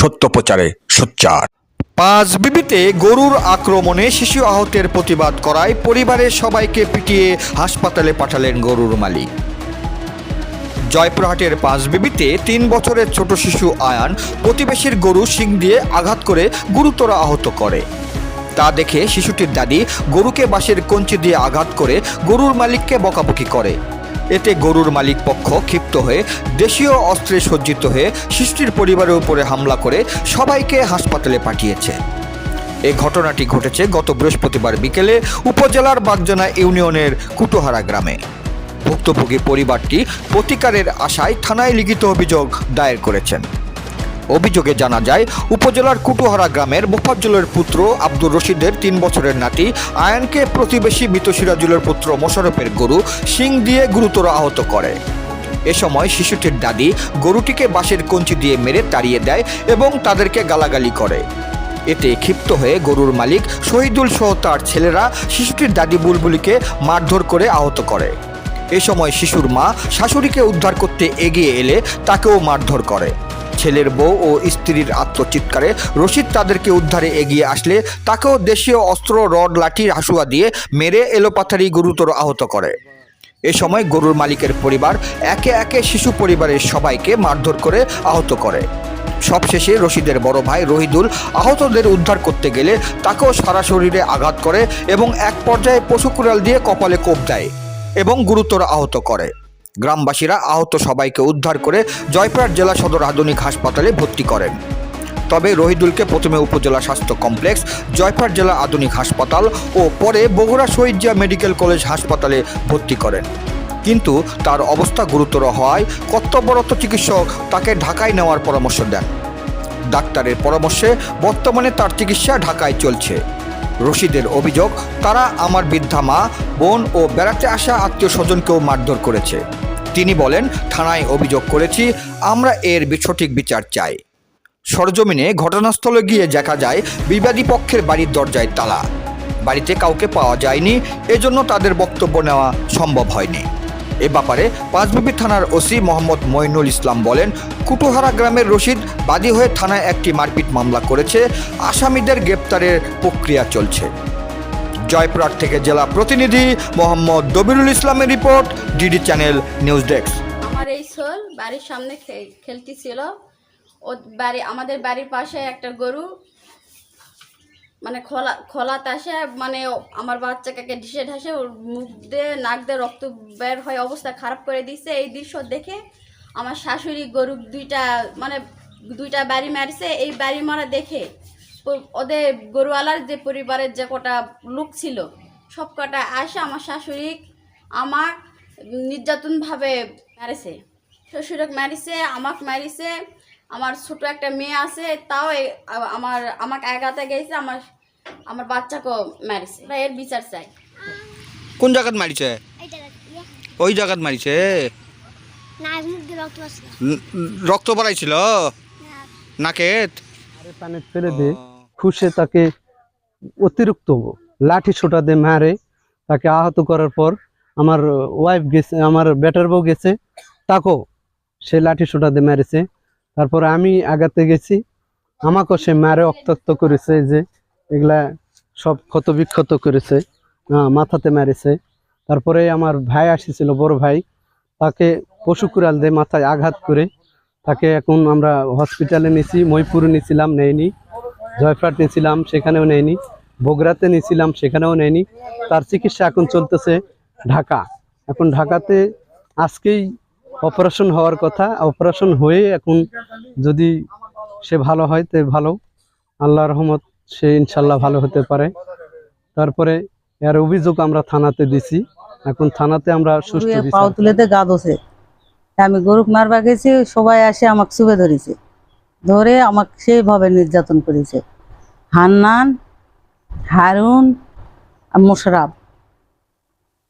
সত্য প্রচারে সোচ্চার। পাঁচ বিবিতে গরুর আক্রমণে শিশু আহতের প্রতিবাদ করায় পরিবারের সবাইকে পিটিয়ে হাসপাতালে পাঠালেন গরুর মালিক। জয়পুরহাটের পাঁচ বিবিতে তিন বছরের ছোট শিশু আয়ান প্রতিবেশীর গরু শিং দিয়ে আঘাত করে গুরুতর আহত করে। তা দেখে শিশুটির দাদি গরুকে বাঁশের কঞ্চি দিয়ে আঘাত করে গরুর মালিককে বকাবকি করে। এতে গরুর মালিক পক্ষ ক্ষিপ্ত হয়ে দেশীয় অস্ত্রে সজ্জিত হয়ে সৃষ্টির পরিবারের উপরে হামলা করে সবাইকে হাসপাতালে পাঠিয়েছে। এ ঘটনাটি ঘটেছে গত বৃহস্পতিবার বিকেলে উপজেলার বাগজানা ইউনিয়নের কুটোহারা গ্রামে। ভুক্তভোগী পরিবারটি প্রতিকারের আশায় থানায় লিখিত অভিযোগ দায়ের করেছেন। অভিযোগে জানা যায়, উপজেলার কুটুহারা গ্রামের মোফাজ্জলের পুত্র আব্দুর রশিদের তিন বছরের নাতি, আয়ানকে প্রতিবেশী মৃত সিরাজুলের পুত্র মোশারফের গরু শিং দিয়ে গুরুতর আহত করে। এ সময় শিশুটির দাদি গরুটিকে বাঁশের কঞ্চি দিয়ে মেরে তাড়িয়ে দেয় এবং তাদেরকে গালাগালি করে। এতে ক্ষিপ্ত হয়ে গরুর মালিক শহীদুল সহ তার ছেলেরা শিশুটির দাদি বুলবুলিকে মারধর করে আহত করে। এ সময় শিশুর মা শাশুড়িকে উদ্ধার করতে এগিয়ে এলে তাকেও মারধর করে। ছেলের বউ ও স্ত্রীর আত্মচিৎকারে রশিদ তাদেরকে উদ্ধারে এগিয়ে আসলে তাকেও দেশীয় অস্ত্র, রড, লাঠি, হাসুয়া দিয়ে মেরে এলোপাথারি গুরুতর আহত করে। এ সময় গরুর মালিকের পরিবার একে একে শিশু পরিবারের সবাইকে মারধর করে আহত করে। সবশেষে রশিদের বড় ভাই রহিদুল আহতদের উদ্ধার করতে গেলে তাকেও সারা শরীরে আঘাত করে এবং এক পর্যায়ে পশু কুড়াল দিয়ে কপালে কোপ দেয় এবং গুরুতর আহত করে। গ্রামবাসীরা আহত সবাইকে উদ্ধার করে জয়পুরহাট জেলা সদর আধুনিক হাসপাতালে ভর্তি করেন। তবে রহিদুলকে প্রথমে উপজেলা স্বাস্থ্য কমপ্লেক্স, জয়পুরহাট জেলা আধুনিক হাসপাতাল ও পরে বগুড়া শহীদ জিয়া মেডিকেল কলেজ হাসপাতালে ভর্তি করেন। কিন্তু তার অবস্থা গুরুতর হওয়ায় কর্তব্যরত চিকিৎসক তাকে ঢাকায় নেওয়ার পরামর্শ দেন। ডাক্তারের পরামর্শে বর্তমানে তার চিকিৎসা ঢাকায় চলছে। রশিদের অভিযোগ, তারা আমার বৃদ্ধা মা, বোন ও বেড়াতে আসা আত্মীয় স্বজনকেও মারধর করেছে। তিনি বলেন, থানায় অভিযোগ করেছি, আমরা এর সঠিক বিচার চাই। সরজমিনে ঘটনাস্থলে গিয়ে দেখা যায়, বিবাদী পক্ষের বাড়ির দরজায় তালা। বাড়িতে কাউকে পাওয়া যায়নি, এজন্য তাদের বক্তব্য নেওয়া সম্ভব হয়নি। এ ব্যাপারে পাঁচবিবি থানার ওসি মোহাম্মদ মইনুল ইসলাম বলেন, কুটুহারা গ্রামের রশিদ বাদী হয়ে থানায় একটি মারপিট মামলা করেছে, আসামিদের গ্রেপ্তারের প্রক্রিয়া চলছে। জয়পুরহাট থেকে জেলা প্রতিনিধি মোহাম্মদ দবিরুল ইসলামের report, DD channel news desk. আমার এই বাড়ির সামনে খেলতেছিল ও বাড়ি, আমাদের বাড়ির পাশে একটা গরু মানে খোলা খোলাতে আসে মানে আমার বাচ্চাকে ঢিসে ঢাসে ওর মুখ দিয়ে, নাক দিয়ে রক্ত বের হয়ে অবস্থা খারাপ করে দিছে। এই দৃশ্য দেখে আমার শাশুড়ি গরু দুইটা মানে দুইটা বাড়ি মারছে। এই বাড়ি মারা দেখে ওদের গরুওয়ালার যে পরিবারের যে কটা লোক ছিল, সব কটা আসে আমার শাশুড়ি আমার নির্যাতনভাবে মারিছে। শ্বশুরক মারিছে, আমাক মারিছে। আমার ছোট একটা মেয়ে আছে তাও আমার আমাকে আগাতে গেছে আমার আমার বাচ্চাকেও মারিছে। এর বিচার চাই। কোন জায়গাত মারিছে? ওই জায়গাত মারিছে? রক্ত পড়াইছিল? নাকেত? আরে পানি ফেলে দে খুশে তাকে অতিরিক্ত লাঠি ছোটা দিয়ে মারে। তাকে আহত করার পর আমার ওয়াইফ গেছে আমার বেটার বউ গেছে তাকেও সে লাঠি ছোটা দিয়ে মেরেছে। তারপরে আমি আগাতে গেছি। আমাকেও সে মারে অক্তাক্ত করেছে যে এগুলা সব ক্ষত বিক্ষত করেছে মাথাতে মেরেছে। তারপরে আমার ভাই আসিছিল, বড় ভাই, তাকে পশু কুড়াল দিয়ে মাথায় আঘাত করে তাকে এখন আমরা হসপিটালে নিয়েছি মইপুরে নিয়েছিলাম নেয়নি। জয়ফ্রাট নিয়েছিলাম সেখানেও নেয়নি। বগুড়াতে নিয়েছিলাম সেখানেও নেয়নি। তার চিকিৎসা এখন চলতেছে ঢাকা। এখন ঢাকাতে আজকেই অপারেশন হওয়ার কথা। অপারেশন হয়ে এখন যদি সে ভালো হয় তে ভালো। আল্লাহ রহমত সে ইনশাল্লাহ ভালো হতে পারে। তারপরে এর অভিযোগ আমরা থানাতে দিছি। এখন থানাতে আমরা সুস্থ পাও তুলেতে গা দোষে আমি গরুক মারবা গেছি সবাই আসে আমাকে চুপে ধরেছে। ধরে আমাকে সেইভাবে নির্যাতন করেছে। হান্নান হারুন আর মোশরাফ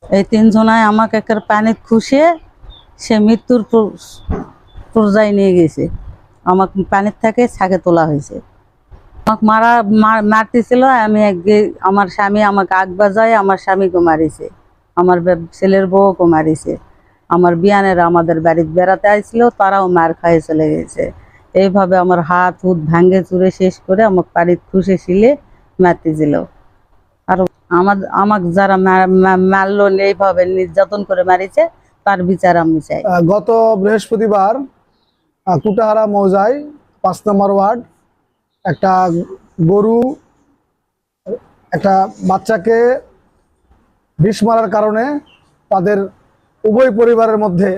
এই তিনজনায় আমাকে একটা পানিত খুশে সে মৃত্যুর পর- পর্যায়ে নিয়ে গেছে। আমাকে পানির থেকে ছাকে তোলা হয়েছে। আমাকে মারা মারতেছিল, আমি আমার স্বামী আমাকে আগ বাজায়, আমার স্বামীকে মারিছে। আমার ছেলের বউকে মারিছে। আমার বিয়ানেরা আমাদের বাড়িতে বেড়াতে আইছিল, তারাও মার খাইয়ে চলে গেছে। এইভাবে আমার হাত হুত ভাঙ্গে চুরে শেষ করে আমাকে বাড়িতে খুশে শিলে মারতে দিল আর আমার আমাকে যারা মারলো, এইভাবে নির্যাতন করে মারিছে তার বিচার আমি চাই। গত বৃহস্পতিবার কুটাহারা মৌজায় পাঁচ নম্বর ওয়ার্ড, একটা গরু, একটা বাচ্চাকে বিষ মারার কারণে তাদের উভয় পরিবারের মধ্যে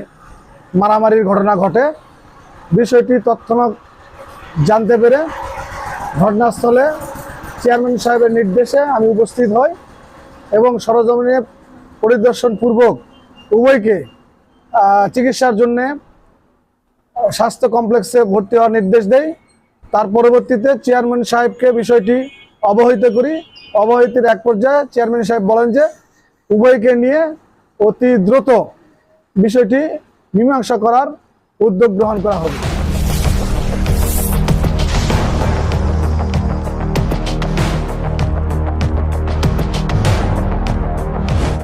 মারামারির ঘটনা ঘটে। বিষয়টি তৎক্ষণাৎ জানতে পেরে ঘটনাস্থলে চেয়ারম্যান সাহেবের নির্দেশে আমি উপস্থিত হই এবং সরজমিনে পরিদর্শনপূর্বক উভয়কে চিকিৎসার জন্য স্বাস্থ্য কমপ্লেক্সে ভর্তি হওয়ার নির্দেশ দেই। তার পরবর্তীতে চেয়ারম্যান সাহেবকে বিষয়টি অবহিত করি। অবহিতের এক পর্যায়ে চেয়ারম্যান সাহেব বলেন যে, উভয়কে নিয়ে অতি দ্রুত বিষয়টি মীমাংসা করার উদ্যোগ গ্রহণ করা হবে।